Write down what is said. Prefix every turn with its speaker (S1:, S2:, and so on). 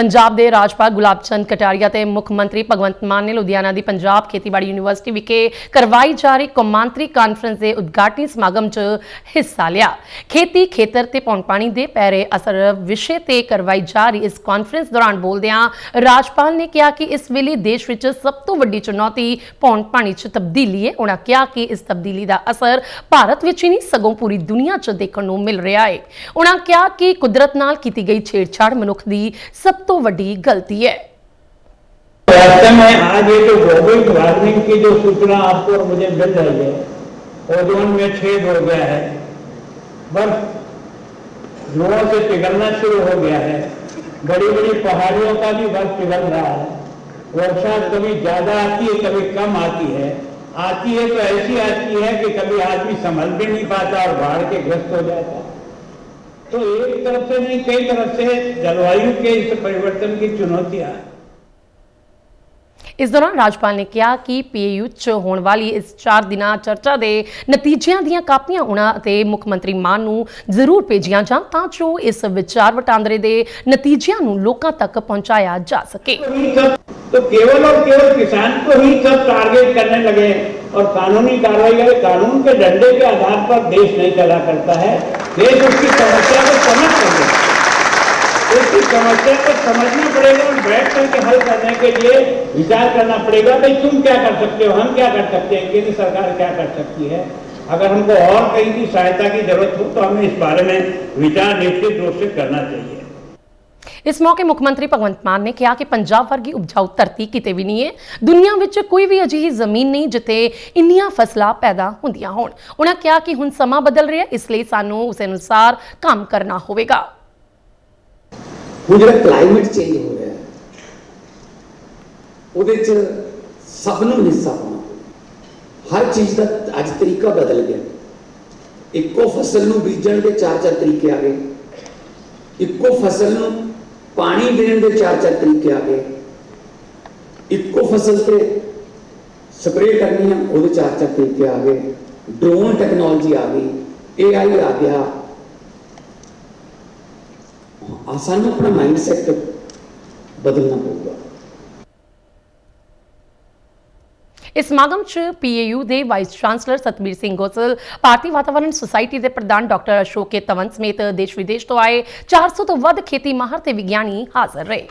S1: ਪੰਜਾਬ ਦੇ ਰਾਜਪਾਲ ਗੁਲਾਬ ਚੰਦ ਕਟਾਰੀਆ ਤੇ ਮੁੱਖ ਮੰਤਰੀ ਭਗਵੰਤ ਮਾਨ ਨੇ ਲੁਧਿਆਣਾ ਦੀ ਪੰਜਾਬ ਖੇਤੀਬਾੜੀ ਯੂਨੀਵਰਸਿਟੀ ਵਿਖੇ ਕਰਵਾਈ ਜਾ ਰਹੀ ਕੌਮਾਂਤਰੀ ਕਾਨਫਰੰਸ ਦੇ ਉਦਘਾਟਨੀ ਸਮਾਗਮ 'ਚ ਹਿੱਸਾ ਲਿਆ। ਖੇਤੀ ਖੇਤਰ ਤੇ ਪੌਣ ਪਾਣੀ ਦੇ ਪੈਰੇ ਅਸਰ ਵਿਸ਼ੇ ਤੇ ਕਰਵਾਈ ਜਾ ਰਹੀ ਇਸ ਕਾਨਫਰੰਸ ਦੌਰਾਨ ਬੋਲਦਿਆਂ ਰਾਜਪਾਲ ਨੇ ਕਿਹਾ ਕਿ ਇਸ ਵੇਲੇ ਦੇਸ਼ ਵਿੱਚ ਸਭ ਤੋਂ ਵੱਡੀ ਚੁਣੌਤੀ ਪੌਣ ਪਾਣੀ 'ਚ ਤਬਦੀਲੀ ਹੈ। ਉਹਨਾਂ ਕਿਹਾ ਕਿ ਇਸ ਤਬਦੀਲੀ ਦਾ ਅਸਰ ਭਾਰਤ ਵਿੱਚ ਹੀ ਨਹੀਂ, ਸਗੋਂ ਪੂਰੀ ਦੁਨੀਆ 'ਚ ਦੇਖਣ ਨੂੰ ਮਿਲ ਰਿਹਾ ਹੈ। ਉਹਨਾਂ ਕਿਹਾ ਕਿ ਕੁਦਰਤ ਨਾਲ ਕੀਤੀ ਗਈ ਛੇੜਛਾੜ ਮਨੁੱਖ ਦੀ ਸਭ ਤੋਂ ਵੱਡੀ ਗਲਤੀ ਹੈ
S2: वास्तव में आज ये जो ग्लोबल वार्मिंग की जो सूचना आपको और मुझे मिल रही है ओजोन में छेद हो गया है बर्फ ध्रुवों से पिघलना शुरू हो गया है बड़ी बड़ी पहाड़ियों का भी बर्फ पिघल रहा है वर्षा कभी ज्यादा आती है कभी कम आती है आती है तो ऐसी आती है कि कभी आदमी संभल भी नहीं पाता और बाढ़ के ग्रस्त हो जाता है तो एक तरफ से नहीं कई तरफ से जलवायु के इस परिवर्तन की चुनौतियां हैं
S1: ਇਸ ਦੌਰਾਨ ਰਾਜਪਾਲ ਨੇ ਕਿਹਾ ਕਿ ਪੀਏਯੂ 'ਚ ਹੋਣ ਵਾਲੀ ਇਸ 4 ਦਿਨਾਂ ਚਰਚਾ ਦੇ ਨਤੀਜਿਆਂ ਦੀਆਂ ਕਾਪੀਆਂ ਉਹਨਾਂ ਅਤੇ ਮੁੱਖ ਮੰਤਰੀ ਮਾਨ ਨੂੰ ਜ਼ਰੂਰ ਭੇਜੀਆਂ ਜਾਣ ਤਾਂ ਜੋ ਇਸ ਵਿਚਾਰ ਵਟਾਂਦਰੇ ਦੇ ਨਤੀਜਿਆਂ ਨੂੰ ਲੋਕਾਂ ਤੱਕ ਪਹੁੰਚਾਇਆ ਜਾ ਸਕੇ
S2: तो ही सब तो केवल और केवल किसान को ही सब टारगेट करने लगे और कानूनी कार्रवाई करे कानून के डंडे के आधार पर देश नहीं चला करता है देश उसकी समस्या को समझ सके उसकी समस्या को समझना पड़ेगा और बैठ करके हल करने के लिए विचार करना पड़ेगा, भाई तुम क्या कर सकते हो, हम क्या कर सकते हैं, केंद्र सरकार क्या कर सकती है? अगर हमको और कहीं की सहायता की ज़रूरत हो तो हमें इस बारे में विचार निश्चित रूप से करना चाहिए।
S1: ਇਸ ਮੌਕੇ ਮੁੱਖ ਮੰਤਰੀ ਭਗਵੰਤ ਮਾਨ ਨੇ ਕਿਹਾ ਕਿ ਪੰਜਾਬ ਵਰਗੀ ਉਪਜਾਊ ਧਰਤੀ ਕਿਤੇ ਵੀ ਨਹੀਂ ਹੈ। ਦੁਨੀਆ ਵਿੱਚ ਕੋਈ ਵੀ ਅਜਿਹੀ ਜ਼ਮੀਨ ਨਹੀਂ ਜਿੱਥੇ ਇੰਨੀਆਂ ਫਸਲਾਂ ਪੈਦਾ ਹੁੰਦੀਆਂ ਹੋਣ। ਉਹਨਾਂ ਕਿਹਾ ਕਿ ਹੁਣ ਸਮਾਂ ਬਦਲ ਰਿਹਾ ਇਸ ਲਈ ਸਾਨੂੰ ਉਸ ਅਨੁਸਾਰ ਕੰਮ ਕਰਨਾ ਹੋਵੇਗਾ।
S3: ਹੁਣ ਜਿਹੜਾ ਕਲਾਈਮੇਟ ਚੇਂਜ ਹੋ ਰਿਹਾ ਹੈ, ਉਹਦੇ ਚ ਸਭ ਨੂੰ ਹਿੱਸਾ ਪਾਉਣਾ। ਹਰ ਚੀਜ਼ ਦਾ ਅੱਜ ਤਰੀਕਾ ਬਦਲ ਗਿਆ। ਇੱਕੋ ਫਸਲ ਨੂੰ ਬੀਜਣ ਦੇ ਚਾਰ ਚਾਰ ਤਰੀਕੇ ਆ ਗਏ। ਇੱਕੋ ਫਸਲ ਨੂੰ ਪਾਣੀ ਦੇਣ ਦੇ ਚਾਰ ਚਾਰ ਤਰੀਕੇ ਆ ਗਏ। ਇੱਕੋ ਫਸਲ ਤੇ ਸਪਰੇਅ ਕਰਨੀ ਆ, ਉਹਦੇ ਚਾਰ ਚਾਰ ਤਰੀਕੇ ਆ ਗਏ। ਡਰੋਨ ਟੈਕਨੋਲੋਜੀ ਆ ਗਈ, ਏਆਈ ਆ ਗਿਆ। ਆ ਸਾਨੂੰ ਆਪਣਾ ਮਾਈਂਡਸੈਟ ਬਦਲਣਾ ਪਊਗਾ।
S1: ਇਸ ਸਮਾਗਮ 'ਚ ਪੀਏਯੂ ਦੇ ਵਾਈਸ ਚਾਂਸਲਰ ਸਤਬੀਰ ਸਿੰਘ ਗੋਸਲ, ਭਾਰਤੀ ਵਾਤਾਵਰਣ ਸੁਸਾਇਟੀ ਦੇ ਪ੍ਰਧਾਨ ਡਾਕਟਰ ਅਸ਼ੋਕ ਕੇ ਕੇਤਵਨ ਸਮੇਤ ਦੇਸ਼ ਵਿਦੇਸ਼ ਤੋਂ ਆਏ 400 ਤੋਂ ਵੱਧ ਖੇਤੀ ਮਾਹਰ ਤੇ ਵਿਗਿਆਨੀ ਹਾਜ਼ਰ ਰਹੇ।